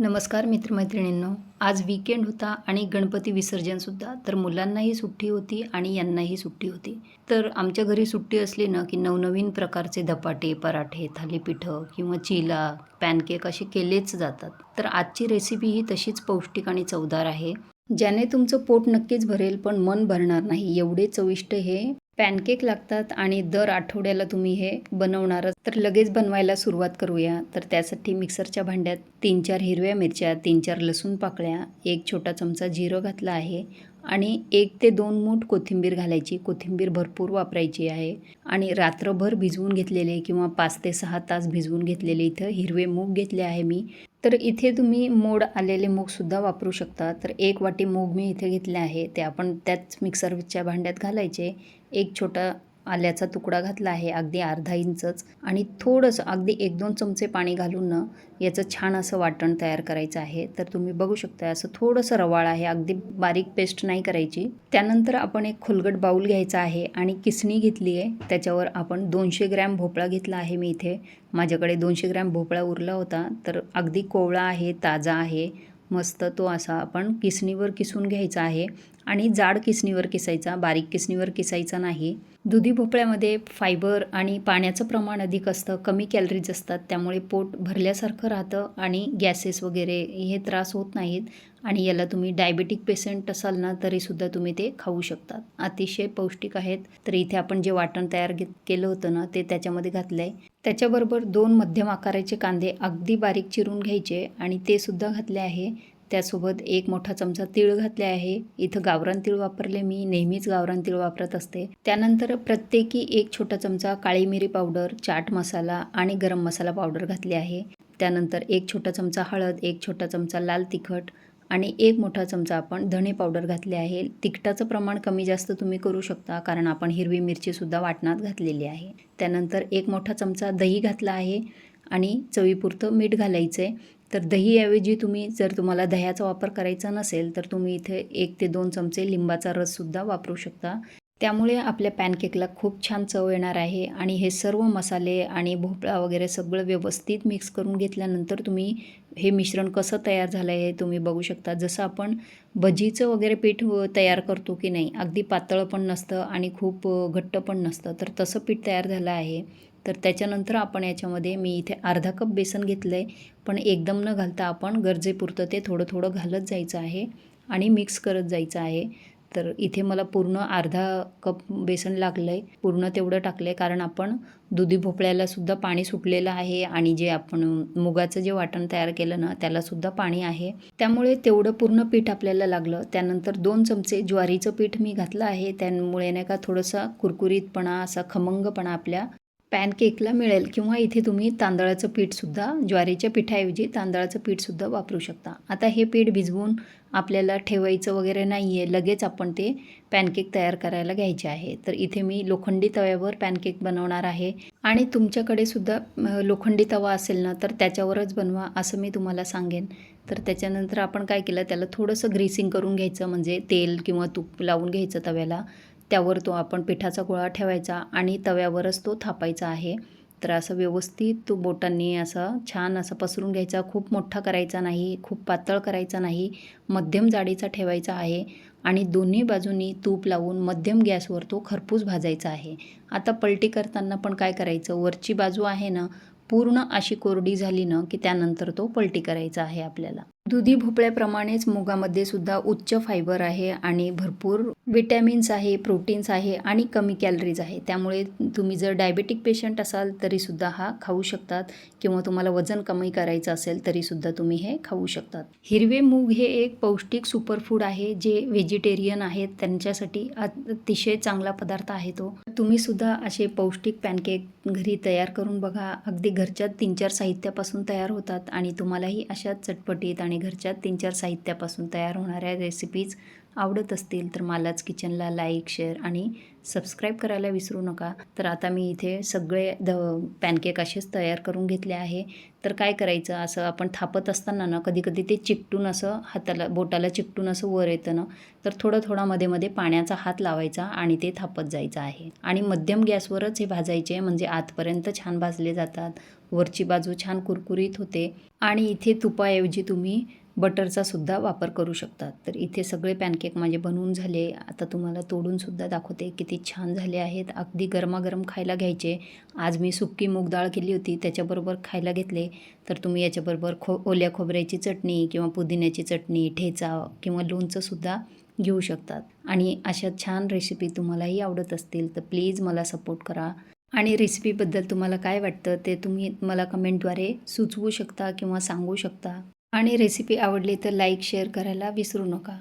नमस्कार मित्रमैत्रिणींनो आज वीकेंड होता आणि गणपती विसर्जनसुद्धा तर मुलांनाही सुट्टी होती आणि यांनाही सुट्टी होती. तर आमच्या घरी सुट्टी असली ना की नवनवीन प्रकारचे धपाटे पराठे थालीपीठं किंवा चिला पॅनकेक असे केलेच जातात. तर आजची रेसिपी ही तशीच पौष्टिक आणि चवदार आहे. ज्याने तुमचं पोट नक्कीच भरेल पण मन भरणार नाही. एवढे चविष्ट हे पॅनकेक लागतात आणि दर आठवड्याला तुम्ही हे बनवणारच. तर लगेच बनवायला सुरुवात करूया. तर त्यासाठी मिक्सरच्या भांड्यात तीन चार हिरव्या मिरच्या तीन चार लसूण पाकळ्या एक छोटा चमचा जिरं घातला आहे. आणि एक ते दोन मूठ कोथिंबीर घालायची. कोथिंबीर भरपूर वापरायची आहे. आणि रात्रभर भिजवून घेतलेले किंवा पाच ते सहा तास भिजवून घेतलेले इथं हिरवे मूग घेतले आहे मी. तर इथे तुम्ही मोड आलेले मूगसुद्धा वापरू शकता. तर एक वाटी मूग मी इथे घेतले आहे. ते आपण त्याच मिक्सरच्या भांड्यात घालायचे. एक छोटा आल्याचा तुकडा घातला आहे. अगदी अर्धा इंचच आणि थोडंसं अगदी एक दोन चमचे पाणी घालून ना याचं छान असं वाटण तयार करायचं आहे. तर तुम्ही बघू शकता असं थोडंसं रवाळ आहे. अगदी बारीक पेस्ट नाही करायची. त्यानंतर आपण एक खोलगट बाऊल घ्यायचा आहे आणि किसणी घेतली आहे. त्याच्यावर आपण दोनशे ग्रॅम भोपळा घेतला आहे मी इथे. माझ्याकडे दोनशे ग्रॅम भोपळा उरला होता. तर अगदी कोवळा आहे ताजा आहे. मस्त तो असा आपण किसणीवर किसून घ्यायचा आहे आणि जाड किसणीवर किसायचा बारीक किसणीवर किसायचा नाही. दुधी भोपळ्यामध्ये फायबर आणि पाण्याचं प्रमाण अधिक असतं कमी कॅलरीज असतात त्यामुळे पोट भरल्यासारखं राहतं आणि गॅसेस वगैरे हे त्रास होत नाहीत आणि याला तुम्ही डायबेटिक पेशंट असाल ना तरीसुद्धा तुम्ही ते खाऊ शकतात. अतिशय पौष्टिक आहेत. तर इथे आपण जे वाटण तयार घेत केलं होतं ना ते त्याच्यामध्ये घातलं आहे त्याच्याबरोबर दोन मध्यम आकाराचे कांदे अगदी बारीक चिरून घ्यायचे आणि ते सुद्धा घातले आहे. त्यासोबत एक मोठा चमचा तीळ घातले आहे. इथं गावरान तीळ वापरले. मी नेहमीच गावरान तीळ वापरत असते. त्यानंतर प्रत्येकी एक छोटा चमचा काळी मिरी पावडर चाट मसाला आणि गरम मसाला पावडर घातली आहे. त्यानंतर एक छोटा चमचा हळद एक छोटा चमचा लाल तिखट आणि एक मोठा चमचा आपण धणे पावडर घातले आहे. तिखटाचं प्रमाण कमी जास्त तुम्ही करू शकता कारण आपण हिरवी मिरचीसुद्धा वाटणात घातलेली आहे. त्यानंतर एक मोठा चमचा दही घातला आहे आणि चवीपुरतं मीठ घालायचं आहे तर दहीऐवजी तुम्ही जर तुम्हाला दह्याचा वापर करायचा नसेल तर तुम्ही इथे एक ते दोन चमचे लिंबाचा रससुद्धा वापरू शकता. त्यामुळे आपल्या पॅनकेकला खूप छान चव येणार आहे आणि हे सर्व मसाले आणि भोपळा वगैरे सगळं व्यवस्थित मिक्स करून घेतल्यानंतर तुम्ही हे मिश्रण कसं तयार झालं आहे हे तुम्ही बघू शकता. जसं आपण भजीचं वगैरे पीठ तयार करतो की नाही अगदी पातळ पण नसतं आणि खूप घट्ट पण नसतं. तर तसं पीठ तयार झालं आहे. तर त्याच्यानंतर आपण याच्यामध्ये मी इथे अर्धा कप बेसन घेतलं आहे पण एकदम न घालता आपण गरजेपुरतं ते थोडं थोडं घालत जायचं आहे आणि मिक्स करत जायचं आहे. तर इथे मला पूर्ण अर्धा कप बेसन लागलं आहे पूर्ण तेवढं टाकलं आहे कारण आपण दुधी भोपळ्यालासुद्धा पाणी सुटलेलं आहे आणि जे आपण मुगाचं जे वाटण तयार केलं ना त्यालासुद्धा पाणी आहे. त्यामुळे तेवढं पूर्ण पीठ आपल्याला लागलं. त्यानंतर दोन चमचे ज्वारीचं पीठ मी घातलं आहे. त्यामुळे नाही का थोडंसं कुरकुरीतपणा असा खमंगपणा आपल्या पॅनकेकला मिळेल किंवा इथे तुम्ही तांदळाचं पीठसुद्धा ज्वारीच्या पिठाऐवजी तांदळाचं पीठसुद्धा वापरू शकता. आता हे पीठ भिजवून आपल्याला ठेवायचं वगैरे नाही आहे लगेच आपण ते पॅनकेक तयार करायला घ्यायचे आहे. तर इथे मी लोखंडी तव्यावर पॅनकेक बनवणार आहे. आणि तुमच्याकडे सुद्धा लोखंडी तवा असेल ना तर त्याच्यावरच बनवा असं मी तुम्हाला सांगेन. तर त्याच्यानंतर आपण काय केलं त्याला थोडंसं ग्रीसिंग करून घ्यायचं म्हणजे तेल किंवा तूप लावून घ्यायचं तव्याला. त्यावर तो आपण पिठाचा गोळा ठेवायचा आणि तव्यावरच तो थापायचा आहे. तर असं व्यवस्थित तो बोटांनी असं छान असं पसरून घ्यायचा. खूप मोठा करायचा नाही खूप पातळ करायचा नाही. मध्यम जाडीचा ठेवायचा आहे आणि दोन्ही बाजूनी तूप लावून मध्यम गॅसवर तो खरपूस भाजायचा आहे. आता पलटी करताना पण काय करायचं? वरची बाजू आहे ना पूर्ण अशी कोरडी झाली ना की त्यानंतर तो पलटी करायचा आहे आपल्याला. दुधी भोपळ्याप्रमाणेच मुगामध्ये सुद्धा उच्च फायबर आहे आणि भरपूर विटॅमिन्स आहे प्रोटीन्स आहे आणि कमी कॅलरीज आहे. त्यामुळे तुम्ही जर डायबेटिक पेशंट असाल तरीसुद्धा हा खाऊ शकतात किंवा तुम्हाला वजन कमी करायचं असेल तरीसुद्धा तुम्ही हे खाऊ शकतात. हिरवे मूग हे एक पौष्टिक सुपरफूड आहे जे व्हेजिटेरियन आहेत त्यांच्यासाठी अतिशय चांगला पदार्थ आहे तो. तुम्ही सुद्धा असे पौष्टिक पॅनकेक घरी तयार करून बघा. अगदी घरच्या तीन चार साहित्यापासून तयार होतात आणि तुम्हालाही अशा चटपटीत आणि घरच्या तीन चार साहित्यापासून तयार होणाऱ्या रेसिपीज आवडत असतील तर मालाच किचनला लाईक शेअर आणि सबस्क्राईब करायला विसरू नका. तर आता मी इथे सगळे ध पॅनकेक असेच तयार करून घेतले आहे. तर काय करायचं? असं आपण थापत असताना ना कधी कधी ते चिकटून असं हाताला बोटाला चिकटून असं वर येतं ना तर थोडं थोडा मध्ये मध्ये पाण्याचा हात लावायचा आणि ते थापत जायचं आहे. आणि मध्यम गॅसवरच हे भाजायचे म्हणजे आतपर्यंत छान भाजले जातात. वरची बाजू छान कुरकुरीत होते. आणि इथे तुपाऐवजी तुम्ही बटरचा सुद्धा वापर करू शकतात. तर इथे सगळे पॅनकेक माझे बनवून झाले. आता तुम्हाला तोडूनसुद्धा दाखवते किती छान झाले आहेत. अगदी गरमागरम खायला घ्यायचे. आज मी सुक्की मूग डाळ केली होती त्याच्याबरोबर खायला घेतले. तर तुम्ही याच्याबरोबर खो ओल्या खोबऱ्याची चटणी किंवा पुदिन्याची चटणी ठेचा किंवा लोणचंसुद्धा घेऊ शकतात. आणि अशा छान रेसिपी तुम्हालाही आवडत असतील तर प्लीज मला सपोर्ट करा. आणि रेसिपीबद्दल तुम्हाला काय वाटतं ते तुम्ही मला कमेंटद्वारे सुचवू शकता किंवा सांगू शकता. आणि रेसिपी आवडली तर लाईक शेअर करायला विसरू नका.